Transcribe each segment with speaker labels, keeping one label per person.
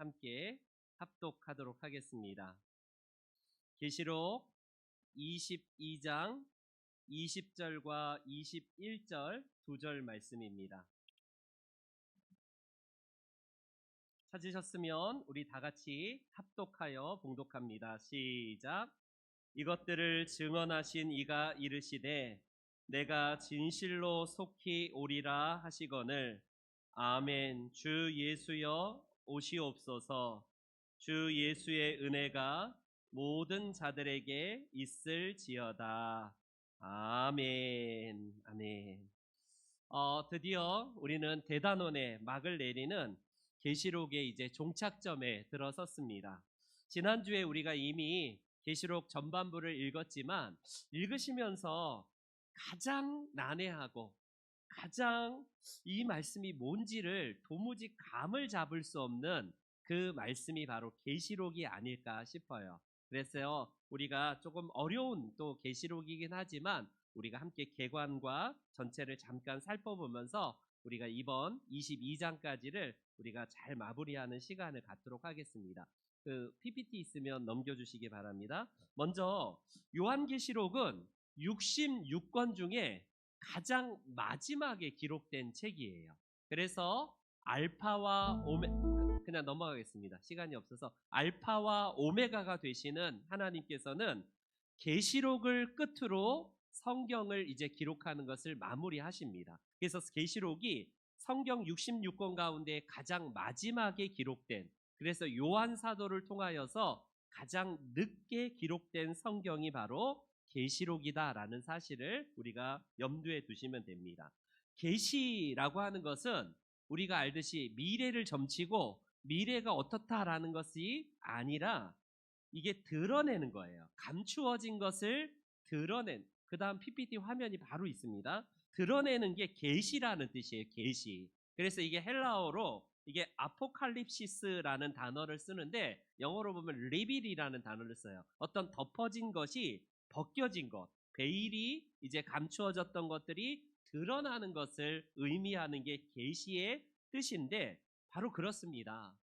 Speaker 1: 함께 합독하도록 하겠습니다. 계시록 22장 20절과 21절 두 절 말씀입니다. 찾으셨으면 우리 다 같이 합독하여 봉독합니다. 시작. 이것들을 증언하신 이가 이르시되 내가 진실로 속히 오리라 하시거늘 아멘 주 예수여 오시옵소서 주 예수의 은혜가 모든 자들에게 있을지어다. 아멘. 아멘. 어, 드디어 우리는 대단원의 막을 내리는 계시록의 이제 종착점에 들어섰습니다. 지난주에 우리가 이미 계시록 전반부를 읽었지만 읽으시면서 가장 난해하고 가장 이 말씀이 뭔지를 도무지 감을 잡을 수 없는 그 말씀이 바로 계시록이 아닐까 싶어요. 그래서 우리가 조금 어려운 또 계시록이긴 하지만 우리가 함께 개관과 전체를 잠깐 살펴보면서 우리가 이번 22장까지를 우리가 잘 마무리하는 시간을 갖도록 하겠습니다. 그 PPT 있으면 넘겨주시기 바랍니다. 먼저 요한계시록은 66권 중에 가장 마지막에 기록된 책이에요. 그래서 알파와 오메 그냥 넘어가겠습니다. 시간이 없어서 알파와 오메가가 되시는 하나님께서는 계시록을 끝으로 성경을 이제 기록하는 것을 마무리하십니다. 그래서 계시록이 성경 66권 가운데 가장 마지막에 기록된 그래서 요한 사도를 통하여서 가장 늦게 기록된 성경이 바로 계시록이다라는 사실을 우리가 염두에 두시면 됩니다. 계시라고 하는 것은 우리가 알듯이 미래를 점치고 미래가 어떻다라는 것이 아니라 이게 드러내는 거예요. 감추어진 것을 드러낸 그 다음 PPT 화면이 바로 있습니다. 드러내는 게 계시라는 뜻이에요. 계시. 그래서 이게 헬라어로 이게 아포칼립시스라는 단어를 쓰는데 영어로 보면 리빌이라는 단어를 써요. 어떤 덮어진 것이 벗겨진 것, 베일이 이제 감추어졌던 것들이 드러나는 것을 의미하는 게 계시의 뜻인데 바로 그렇습니다.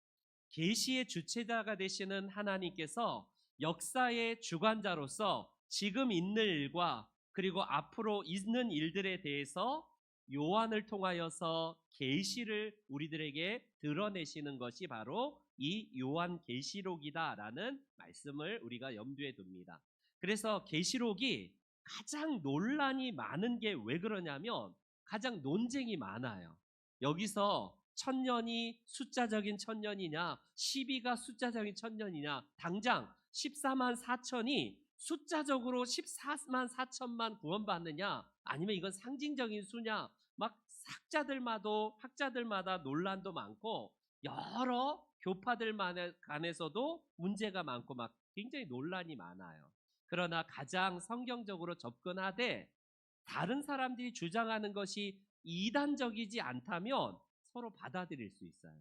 Speaker 1: 계시의 주체자가 되시는 하나님께서 역사의 주관자로서 지금 있는 일과 그리고 앞으로 있는 일들에 대해서 요한을 통하여서 계시를 우리들에게 드러내시는 것이 바로 이 요한 계시록이다라는 말씀을 우리가 염두에 둡니다. 그래서 계시록이 가장 논란이 많은 게 왜 그러냐면 가장 논쟁이 많아요. 여기서 천년이 숫자적인 천년이냐, 12가 숫자적인 천년이냐, 당장 14만 4천이 숫자적으로 14만 4천만 구원받느냐, 아니면 이건 상징적인 수냐, 막 학자들마다 학자들마다 논란도 많고 여러 교파들 간에서도 문제가 많고 막 굉장히 논란이 많아요. 그러나 가장 성경적으로 접근하되 다른 사람들이 주장하는 것이 이단적이지 않다면 서로 받아들일 수 있어요.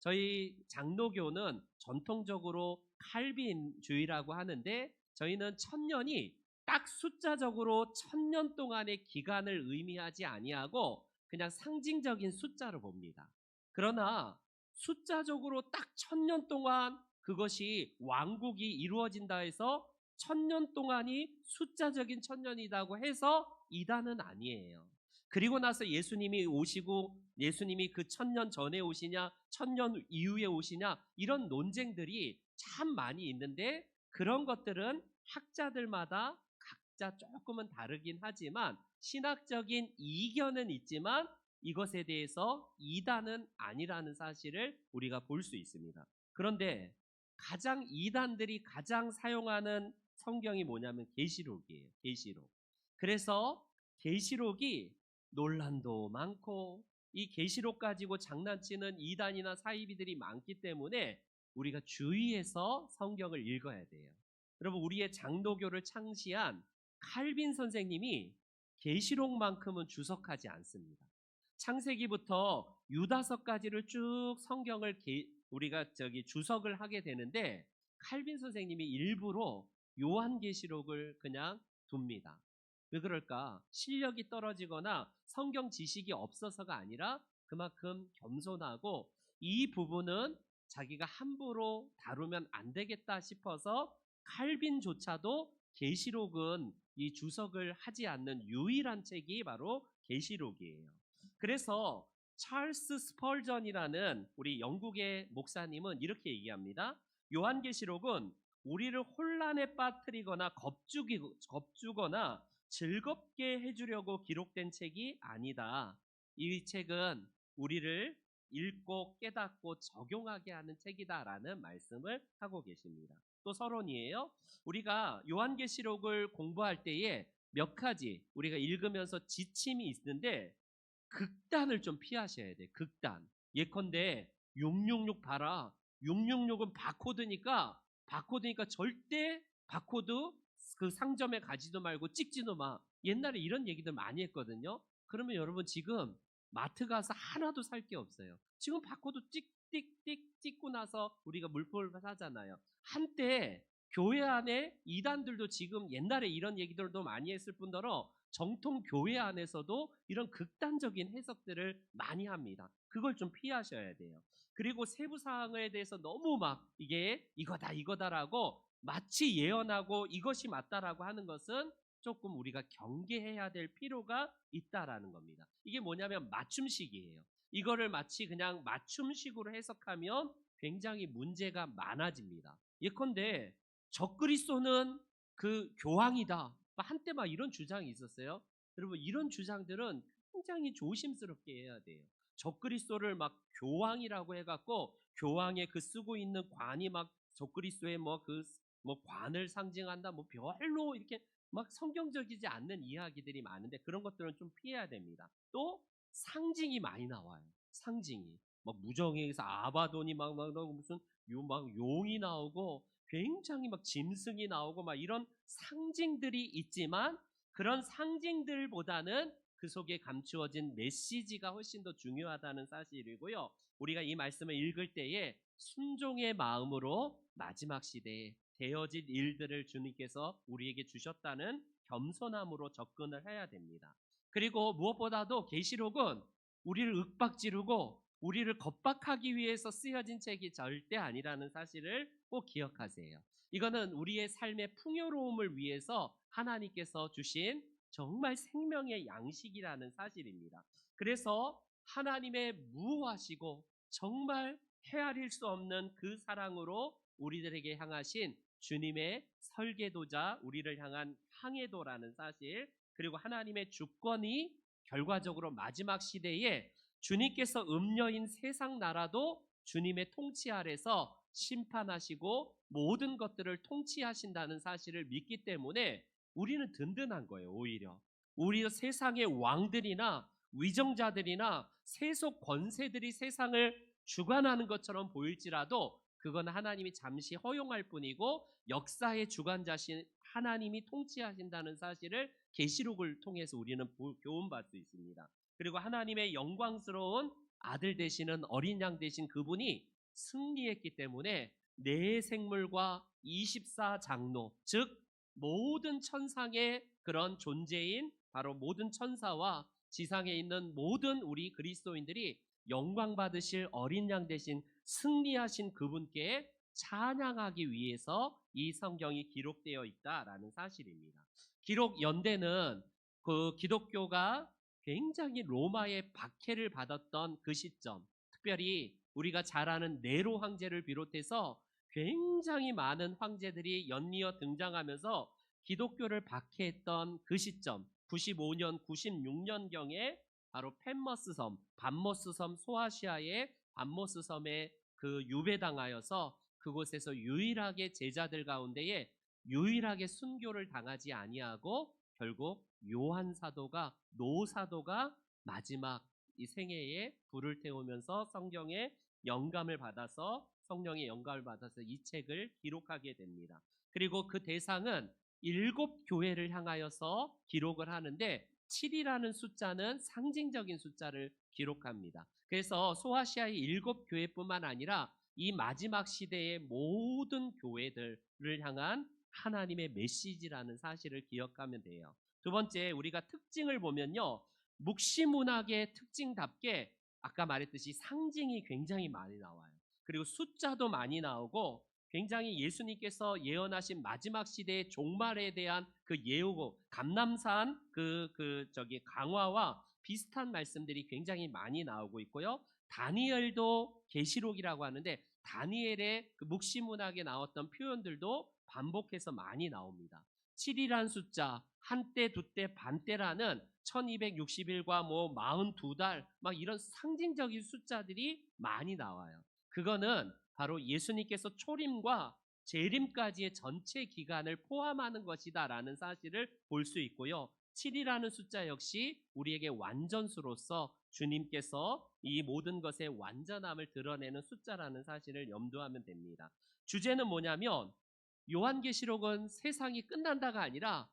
Speaker 1: 저희 장로교는 전통적으로 칼빈주의라고 하는데 저희는 천년이 딱 숫자적으로 천년 동안의 기간을 의미하지 아니하고 그냥 상징적인 숫자로 봅니다. 그러나 숫자적으로 딱 천년 동안 그것이 왕국이 이루어진다 해서 천년 동안이 숫자적인 천년이라고 해서 이단은 아니에요. 그리고 나서 예수님이 오시고 예수님이 그 천년 전에 오시냐, 천년 이후에 오시냐, 이런 논쟁들이 참 많이 있는데 그런 것들은 학자들마다 각자 조금은 다르긴 하지만 신학적인 이견은 있지만 이것에 대해서 이단은 아니라는 사실을 우리가 볼 수 있습니다. 그런데 가장 이단들이 가장 사용하는 성경이 뭐냐면 계시록이에요. 계시록. 그래서 계시록이 논란도 많고 이 계시록 가지고 장난치는 이단이나 사이비들이 많기 때문에 우리가 주의해서 성경을 읽어야 돼요. 여러분 우리의 장로교를 창시한 칼빈 선생님이 계시록만큼은 주석하지 않습니다. 창세기부터 유다서까지를 쭉 성경을 게, 우리가 저기 주석을 하게 되는데 칼빈 선생님이 일부러 요한계시록을 그냥 둡니다. 왜 그럴까? 실력이 떨어지거나 성경 지식이 없어서가 아니라 그만큼 겸손하고 이 부분은 자기가 함부로 다루면 안 되겠다 싶어서 칼빈조차도 계시록은 이 주석을 하지 않는 유일한 책이 바로 계시록이에요. 그래서 찰스 스펄전이라는 우리 영국의 목사님은 이렇게 얘기합니다. 요한계시록은 우리를 혼란에 빠뜨리거나 겁주기, 겁주거나 즐겁게 해주려고 기록된 책이 아니다. 이 책은 우리를 읽고 깨닫고 적용하게 하는 책이다라는 말씀을 하고 계십니다. 또 서론이에요. 우리가 요한계시록을 공부할 때에 몇 가지 우리가 읽으면서 지침이 있는데 극단을 좀 피하셔야 돼. 극단. 예컨대 666 봐라. 666은 바코드니까 바코드니까 절대 바코드 그 상점에 가지도 말고 찍지도 마. 옛날에 이런 얘기들 많이 했거든요. 그러면 여러분 지금 마트 가서 하나도 살 게 없어요. 지금 바코드 찍찍찍 찍고 나서 우리가 물품을 사잖아요. 한때 교회 안에 이단들도 지금 옛날에 이런 얘기들도 많이 했을 뿐더러 정통 교회 안에서도 이런 극단적인 해석들을 많이 합니다. 그걸 좀 피하셔야 돼요. 그리고 세부 사항에 대해서 너무 막 이게 이거다 이거다라고 마치 예언하고 이것이 맞다라고 하는 것은 조금 우리가 경계해야 될 필요가 있다라는 겁니다. 이게 뭐냐면 맞춤식이에요. 이거를 마치 그냥 맞춤식으로 해석하면 굉장히 문제가 많아집니다. 예컨대 적그리스도는 그 교황이다. 한때 막 이런 주장이 있었어요. 여러분 이런 주장들은 굉장히 조심스럽게 해야 돼요. 적그리스도를 막 교황이라고 해갖고 교황의 그 쓰고 있는 관이 막 적그리스도의 뭐그 뭐 관을 상징한다 뭐 별로 이렇게 막 성경적이지 않는 이야기들이 많은데 그런 것들은 좀 피해야 됩니다. 또 상징이 많이 나와요. 상징이 막 무정에서 아바돈이 막, 막 나오고 무슨 요막 용이 나오고 굉장히 막 짐승이 나오고 막 이런 상징들이 있지만 그런 상징들보다는 그 속에 감추어진 메시지가 훨씬 더 중요하다는 사실이고요. 우리가 이 말씀을 읽을 때에 순종의 마음으로 마지막 시대에 되어질 일들을 주님께서 우리에게 주셨다는 겸손함으로 접근을 해야 됩니다. 그리고 무엇보다도 계시록은 우리를 윽박지르고 우리를 겁박하기 위해서 쓰여진 책이 절대 아니라는 사실을 꼭 기억하세요. 이거는 우리의 삶의 풍요로움을 위해서 하나님께서 주신 정말 생명의 양식이라는 사실입니다. 그래서 하나님의 무하시고 정말 헤아릴 수 없는 그 사랑으로 우리들에게 향하신 주님의 설계도자, 우리를 향한 항해도라는 사실, 그리고 하나님의 주권이 결과적으로 마지막 시대에 주님께서 음녀인 세상 나라도 주님의 통치 아래서 심판하시고 모든 것들을 통치하신다는 사실을 믿기 때문에 우리는 든든한 거예요, 오히려. 우리 세상의 왕들이나 위정자들이나 세속 권세들이 세상을 주관하는 것처럼 보일지라도 그건 하나님이 잠시 허용할 뿐이고 역사의 주관자신 하나님이 통치하신다는 사실을 계시록을 통해서 우리는 교훈받을 수 있습니다. 그리고 하나님의 영광스러운 아들 되시는 어린 양 되신 그분이 승리했기 때문에 내 생물과 24장로 즉 모든 천상의 그런 존재인 바로 모든 천사와 지상에 있는 모든 우리 그리스도인들이 영광 받으실 어린 양 대신 승리하신 그분께 찬양하기 위해서 이 성경이 기록되어 있다라는 사실입니다. 기록 연대는 그 기독교가 굉장히 로마의 박해를 받았던 그 시점, 특별히 우리가 잘 아는 네로 황제를 비롯해서 굉장히 많은 황제들이 연이어 등장하면서 기독교를 박해했던 그 시점, 95년, 96년경에 바로 펜머스 섬, 반모스 섬 소아시아의 반모스 섬에 그 유배당하여서 그곳에서 유일하게 제자들 가운데에 유일하게 순교를 당하지 아니하고 결국 요한 사도가 노 사도가 마지막 이 생애에 불을 태우면서 성경의 영감을 받아서 성령의 영감을 받아서 이 책을 기록하게 됩니다. 그리고 그 대상은 일곱 교회를 향하여서 기록을 하는데 7이라는 숫자는 상징적인 숫자를 기록합니다. 그래서 소아시아의 일곱 교회뿐만 아니라 이 마지막 시대의 모든 교회들을 향한 하나님의 메시지라는 사실을 기억하면 돼요. 두 번째, 우리가 특징을 보면요. 묵시문학의 특징답게 아까 말했듯이 상징이 굉장히 많이 나와요. 그리고 숫자도 많이 나오고 굉장히 예수님께서 예언하신 마지막 시대의 종말에 대한 그 예우고 감남산 그 그 저기 강화와 비슷한 말씀들이 굉장히 많이 나오고 있고요. 다니엘도 계시록이라고 하는데 다니엘의 그 묵시문학에 나왔던 표현들도 반복해서 많이 나옵니다. 7이란 숫자, 한때, 두때, 반때라는 1260일과 뭐 42달 막 이런 상징적인 숫자들이 많이 나와요. 그거는 바로 예수님께서 초림과 재림까지의 전체 기간을 포함하는 것이다라는 사실을 볼 수 있고요. 7이라는 숫자 역시 우리에게 완전수로서 주님께서 이 모든 것의 완전함을 드러내는 숫자라는 사실을 염두하면 됩니다. 주제는 뭐냐면 요한계시록은 세상이 끝난다가 아니라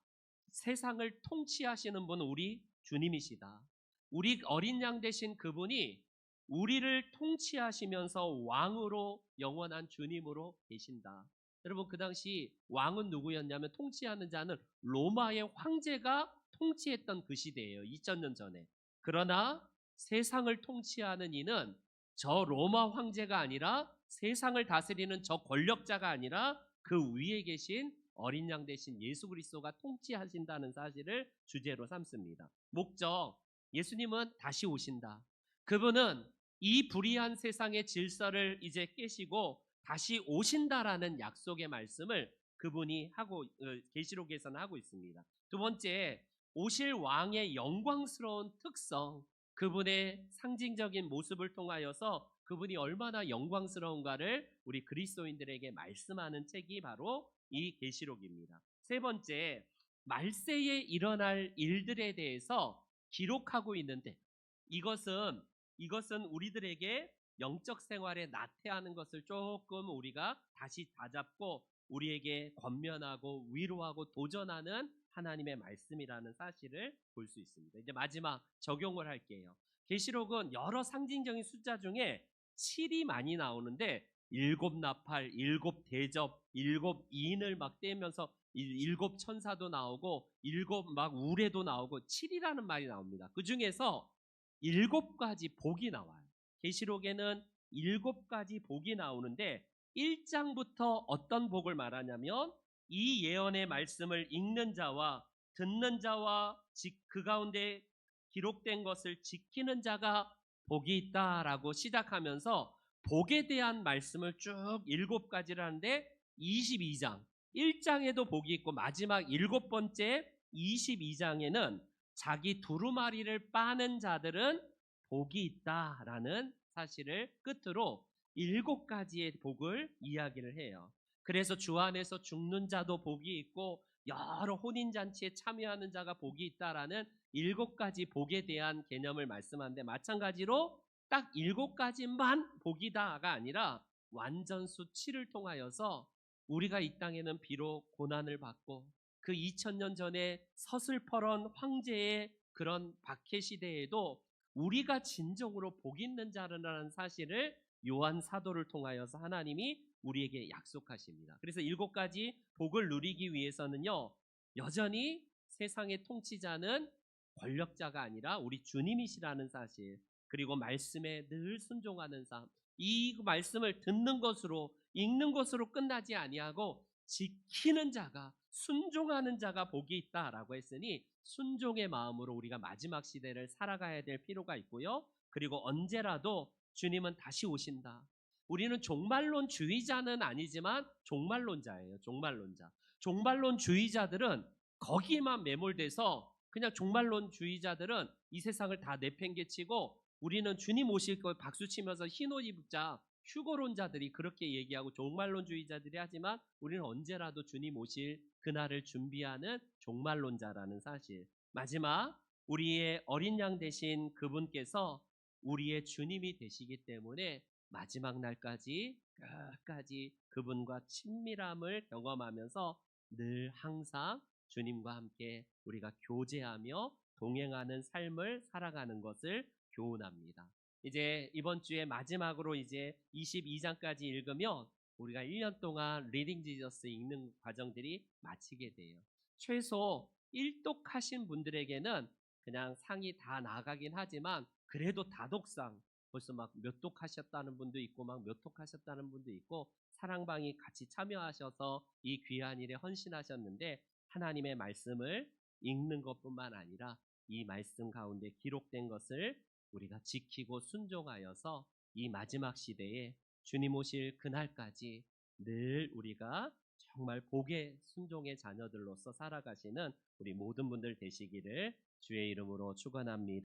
Speaker 1: 세상을 통치하시는 분은 우리 주님이시다. 우리 어린 양 되신 그분이 우리를 통치하시면서 왕으로 영원한 주님으로 계신다. 여러분 그 당시 왕은 누구였냐면 통치하는 자는 로마의 황제가 통치했던 그 시대예요. 2000년 전에. 그러나 세상을 통치하는 이는 저 로마 황제가 아니라 세상을 다스리는 저 권력자가 아니라 그 위에 계신 어린 양 대신 예수 그리스도가 통치하신다는 사실을 주제로 삼습니다. 목적 예수님은 다시 오신다. 그분은 이 불의한 세상의 질서를 이제 깨시고 다시 오신다라는 약속의 말씀을 그분이 하고 어, 계시록에서는 하고 있습니다. 두 번째 오실 왕의 영광스러운 특성 그분의 상징적인 모습을 통하여서 그분이 얼마나 영광스러운가를 우리 그리스도인들에게 말씀하는 책이 바로 이 계시록입니다. 세 번째, 말세에 일어날 일들에 대해서 기록하고 있는데 이것은 이것은 우리들에게 영적 생활에 나태하는 것을 조금 우리가 다시 다잡고 우리에게 권면하고 위로하고 도전하는 하나님의 말씀이라는 사실을 볼 수 있습니다. 이제 마지막 적용을 할게요. 계시록은 여러 상징적인 숫자 중에 7이 많이 나오는데 일곱 나팔, 일곱 대접, 일곱 인을 막 떼면서 일- 일곱 천사도 나오고 일곱 막 우레도 나오고 7이라는 말이 나옵니다. 그 중에서 일곱 가지 복이 나와요. 계시록에는 일곱 가지 복이 나오는데 1장부터 어떤 복을 말하냐면 이 예언의 말씀을 읽는 자와 듣는 자와 지- 그 가운데 기록된 것을 지키는 자가 복이 있다라고 시작하면서 복에 대한 말씀을 쭉 일곱 가지를 하는데 22장 1장에도 복이 있고 마지막 일곱 번째 22장에는 자기 두루마리를 빠는 자들은 복이 있다라는 사실을 끝으로 일곱 가지의 복을 이야기를 해요. 그래서 주 안에서 죽는 자도 복이 있고 여러 혼인 잔치에 참여하는 자가 복이 있다라는 일곱 가지 복에 대한 개념을 말씀하는데 마찬가지로 딱 일곱 가지만 복이다가 아니라 완전 수 치를 통하여서 우리가 이 땅에는 비록 고난을 받고 그 2000년 전에 서슬퍼런 황제의 그런 박해 시대에도 우리가 진정으로 복 있는 자라는 사실을 요한 사도를 통하여서 하나님이 우리에게 약속하십니다. 그래서 일곱 가지 복을 누리기 위해서는요, 여전히 세상의 통치자는 권력자가 아니라 우리 주님이시라는 사실, 그리고 말씀에 늘 순종하는 삶, 이 말씀을 듣는 것으로, 읽는 것으로 끝나지 아니하고 지키는 자가, 순종하는 자가 복이 있다라고 했으니 순종의 마음으로 우리가 마지막 시대를 살아가야 될 필요가 있고요. 그리고 언제라도 주님은 다시 오신다. 우리는 종말론 주의자는 아니지만 종말론자예요. 종말론자. 종말론 주의자들은 거기에만 매몰돼서 그냥 종말론 주의자들은 이 세상을 다 내팽개치고 우리는 주님 오실 걸 박수 치면서 흰옷 입자 휴거론자들이 그렇게 얘기하고 종말론주의자들이 하지만 우리는 언제라도 주님 오실 그날을 준비하는 종말론자라는 사실. 마지막 우리의 어린 양 되신 그분께서 우리의 주님이 되시기 때문에 마지막 날까지 끝까지 그분과 친밀함을 경험하면서 늘 항상 주님과 함께 우리가 교제하며 동행하는 삶을 살아가는 것을 교훈합니다. 이제 이번 주에 마지막으로 이제 22장까지 읽으면 우리가 1년 동안 리딩 지저스 읽는 과정들이 마치게 돼요. 최소 1독 하신 분들에게는 그냥 상이 다 나가긴 하지만 그래도 다독상 벌써 막 몇 독 하셨다는 분도 있고 막 몇 독 하셨다는 분도 있고 사랑방이 같이 참여하셔서 이 귀한 일에 헌신하셨는데 하나님의 말씀을 읽는 것뿐만 아니라 이 말씀 가운데 기록된 것을 우리가 지키고 순종하여서 이 마지막 시대에 주님 오실 그날까지 늘 우리가 정말 복의 순종의 자녀들로서 살아가시는 우리 모든 분들 되시기를 주의 이름으로 축원합니다.